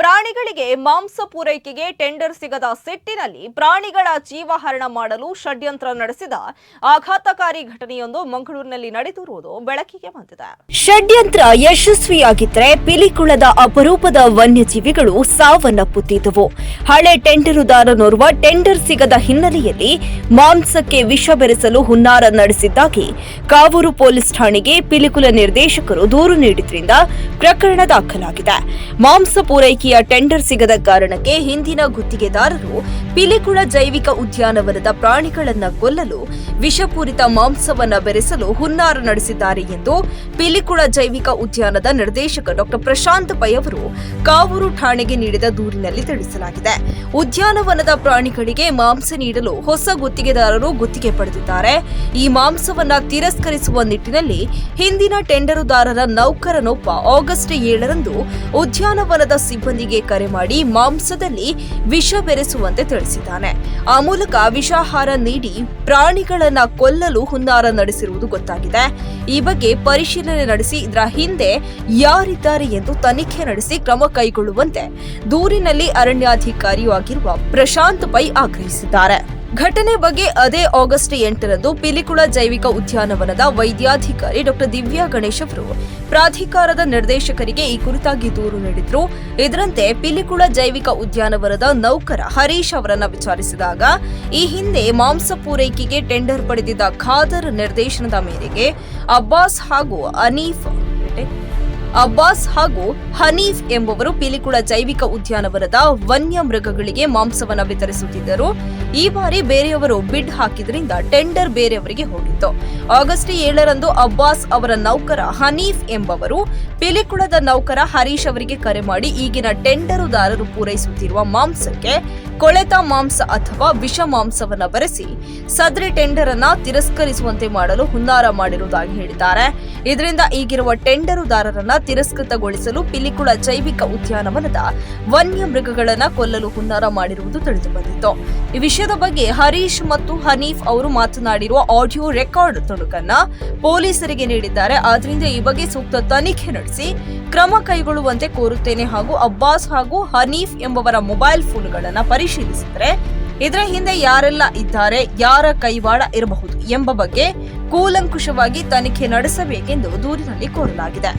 ಪ್ರಾಣಿಗಳಿಗೆ ಮಾಂಸ ಪೂರೈಕೆಗೆ ಟೆಂಡರ್ ಸಿಗದ ಸಿಟ್ಟಿನಲ್ಲಿ ಪ್ರಾಣಿಗಳ ಜೀವಹರಣ ಮಾಡಲು ಷಡ್ಯಂತ್ರ ನಡೆಸಿದ ಆಘಾತಕಾರಿ ಘಟನೆಯೊಂದು ಮಂಗಳೂರಿನಲ್ಲಿ ನಡೆದಿರುವುದು ಬೆಳಕಿಗೆ ಬಂದಿದೆ. ಷಡ್ಯಂತ್ರ ಯಶಸ್ವಿಯಾಗಿದ್ದರೆ ಪಿಲಿಕುಳದ ಅಪರೂಪದ ವನ್ಯಜೀವಿಗಳು ಸಾವನ್ನಪ್ಪುತ್ತಿದ್ದವು. ಹಳೆ ಟೆಂಡರುದಾರನೋರ್ವ ಟೆಂಡರ್ ಸಿಗದ ಹಿನ್ನೆಲೆಯಲ್ಲಿ ಮಾಂಸಕ್ಕೆ ವಿಷ ಬೆರೆಸಲು ಹುನ್ನಾರ ನಡೆಸಿದ್ದಾಗಿ ಕಾವೂರು ಪೊಲೀಸ್ ಠಾಣೆಗೆ ಪಿಲಿಕುಲ ನಿರ್ದೇಶಕರು ದೂರು ನೀಡಿದ್ರಿಂದ ಪ್ರಕರಣ ದಾಖಲಾಗಿದೆ. ಮಾಂಸ ಪೂರೈಕೆಯ ಟೆಂಡರ್ ಸಿಗದ ಕಾರಣಕ್ಕೆ ಹಿಂದಿನ ಗುತ್ತಿಗೆದಾರರು ಪಿಲಿಕುಳ ಜೈವಿಕ ಉದ್ಯಾನವನದ ಪ್ರಾಣಿಗಳನ್ನ ಕೊಲ್ಲಲು ವಿಷಪೂರಿತ ಮಾಂಸವನ್ನ ಬೆರೆಸಲು ಹುನ್ನಾರ ನಡೆಸಿದ್ದಾರೆ ಎಂದು ಪಿಲಿಕುಳ ಜೈವಿಕ ಉದ್ಯಾನದ ನಿರ್ದೇಶಕ ಡಾಕ್ಟರ್ ಪ್ರಶಾಂತ್ ಪೈ ಅವರು ಕಾವೂರು ಠಾಣೆಗೆ ನೀಡಿದ ದೂರಿನಲ್ಲಿ ತಿಳಿಸಲಾಗಿದೆ. ಉದ್ಯಾನವನದ ಪ್ರಾಣಿಗಳಿಗೆ ಮಾಂಸ ನೀಡಲು ಹೊಸ ಗುತ್ತಿಗೆದಾರರು ಗುತ್ತಿಗೆ ಪಡೆದಿದ್ದಾರೆ. ಈ ಮಾಂಸವನ್ನ ತಿರಸ್ಕರಿಸುವ ನಿಟ್ಟಿನಲ್ಲಿ ಹಿಂದಿನ ಟೆಂಡರುದಾರರ ನೌಕರನೊಬ್ಬ ಆಗಸ್ಟ್ ಏಳರಂದು ಉದ್ಯಾನವನದ ಸಿಬ್ಬಂದಿಗೆ ಕರೆ ಮಾಡಿ ಮಾಂಸದಲ್ಲಿ ವಿಷ ಬೆರೆಸುವಂತೆ ತಿಳಿಸಿದ್ದಾನೆ. ಆ ಮೂಲಕ ವಿಷಾಹಾರ ನೀಡಿ ಪ್ರಾಣಿಗಳನ್ನ ಕೊಲ್ಲಲು ಹುನ್ನಾರ ನಡೆಸಿರುವುದು ಗೊತ್ತಾಗಿದೆ. ಈ ಬಗ್ಗೆ ಪರಿಶೀಲನೆ ನಡೆಸಿ ಇದರ ಹಿಂದೆ ಯಾರಿದ್ದಾರೆ ಎಂದು ತನಿಖೆ ನಡೆಸಿ ಕ್ರಮ ಕೈಗೊಳ್ಳುವಂತೆ ದೂರಿನಲ್ಲಿ ಅರಣ್ಯಾಧಿಕಾರಿಯೂ ಆಗಿರುವ ಪ್ರಶಾಂತ್ ಪೈ ಆಗ್ರಹಿಸಿದ್ದಾರೆ. ಘಟನೆ ಬಗ್ಗೆ ಅದೇ ಆಗಸ್ಟ್ ಎಂಟರಂದು ಪಿಲಿಕುಳ ಜೈವಿಕ ಉದ್ಯಾನವನದ ವೈದ್ಯಾಧಿಕಾರಿ ಡಾಕ್ಟರ್ ದಿವ್ಯಾ ಗಣೇಶ್ ಅವರು ಪ್ರಾಧಿಕಾರದ ನಿರ್ದೇಶಕರಿಗೆ ಈ ಕುರಿತಾಗಿ ದೂರು ನೀಡಿದ್ರು. ಇದರಂತೆ ಪಿಲಿಕುಳ ಜೈವಿಕ ಉದ್ಯಾನವನದ ನೌಕರ ಹರೀಶ್ ಅವರನ್ನ ವಿಚಾರಿಸಿದಾಗ, ಈ ಹಿಂದೆ ಮಾಂಸ ಪೂರೈಕೆಗೆ ಟೆಂಡರ್ ಪಡೆದಿದ್ದ ಖಾದರ್ ನಿರ್ದೇಶನದ ಮೇರೆಗೆ ಅಬ್ಬಾಸ್ ಹಾಗೂ ಅನೀಫ್ ಅಬ್ಬಾಸ್ ಹಾಗೂ ಹನೀಫ್ ಎಂಬುವರು ಪಿಲಿಕುಳ ಜೈವಿಕ ಉದ್ಯಾನವನದ ವನ್ಯ ಮೃಗಗಳಿಗೆ ಮಾಂಸವನ್ನು ವಿತರಿಸುತ್ತಿದ್ದರು. ಈ ಬಾರಿ ಬೇರೆಯವರು ಬಿಡ್ ಹಾಕಿದ್ರಿಂದ ಟೆಂಡರ್ ಬೇರೆಯವರಿಗೆ ಹೋಗಿತ್ತು. ಆಗಸ್ಟ್ ಏಳರಂದು ಅಬ್ಬಾಸ್ ಅವರ ನೌಕರ ಹನೀಫ್ ಎಂಬವರು ಪಿಲಿಕುಳದ ನೌಕರ ಹರೀಶ್ ಅವರಿಗೆ ಕರೆ ಮಾಡಿ ಈಗಿನ ಟೆಂಡರುದಾರರು ಪೂರೈಸುತ್ತಿರುವ ಮಾಂಸಕ್ಕೆ ಕೊಳೆತ ಮಾಂಸ ಅಥವಾ ವಿಷ ಮಾಂಸವನ್ನ ಬರೆಸಿ ಸದ್ರಿ ಟೆಂಡರ್ ಅನ್ನ ತಿರಸ್ಕರಿಸುವಂತೆ ಮಾಡಲು ಹುನ್ನಾರ ಮಾಡಿರುವುದಾಗಿ ಹೇಳಿದ್ದಾರೆ. ಇದರಿಂದ ಈಗಿರುವ ಟೆಂಡರುದಾರರನ್ನ ತಿರಸ್ಕೃತಗೊಳಿಸಲು ಪಿಲಿಕುಳ ಜೈವಿಕ ಉದ್ಯಾನವನದ ವನ್ಯ ಮೃಗಗಳನ್ನ ಕೊಲ್ಲಲು ಹುನ್ನಾರ ಮಾಡಿರುವುದು ತಿಳಿದುಬಂದಿತ್ತು ಈ ವಿಷಯದ ಬಗ್ಗೆ ಹರೀಶ್ ಮತ್ತು ಹನೀಫ್ ಅವರು ಮಾತನಾಡಿರುವ ಆಡಿಯೋ ರೆಕಾರ್ಡ್ ತುಣುಕನ್ನ ಪೊಲೀಸರಿಗೆ ನೀಡಿದ್ದಾರೆ. ಆದ್ರಿಂದ ಈ ಬಗ್ಗೆ ಸೂಕ್ತ ತನಿಖೆ ನಡೆಸಿ ಕ್ರಮ ಕೈಗೊಳ್ಳುವಂತೆ ಕೋರುತ್ತೇನೆ ಹಾಗೂ ಅಬ್ಬಾಸ್ ಹಾಗೂ ಹನೀಫ್ ಎಂಬವರ ಮೊಬೈಲ್ ಫೋನ್ಗಳನ್ನು ಫೋನ್ಗಳನ್ನ ಪರಿಶೀಲಿಸಿದರೆ ಇದರ ಹಿಂದೆ ಯಾರೆಲ್ಲ ಇದ್ದಾರೆ, ಯಾರ ಕೈವಾಡ ಇರಬಹುದು ಎಂಬ ಬಗ್ಗೆ ಕೂಲಂಕುಷವಾಗಿ ತನಿಖೆ ನಡೆಸಬೇಕೆಂದು ದೂರಿನಲ್ಲಿ ಕೋರಲಾಗಿದೆ.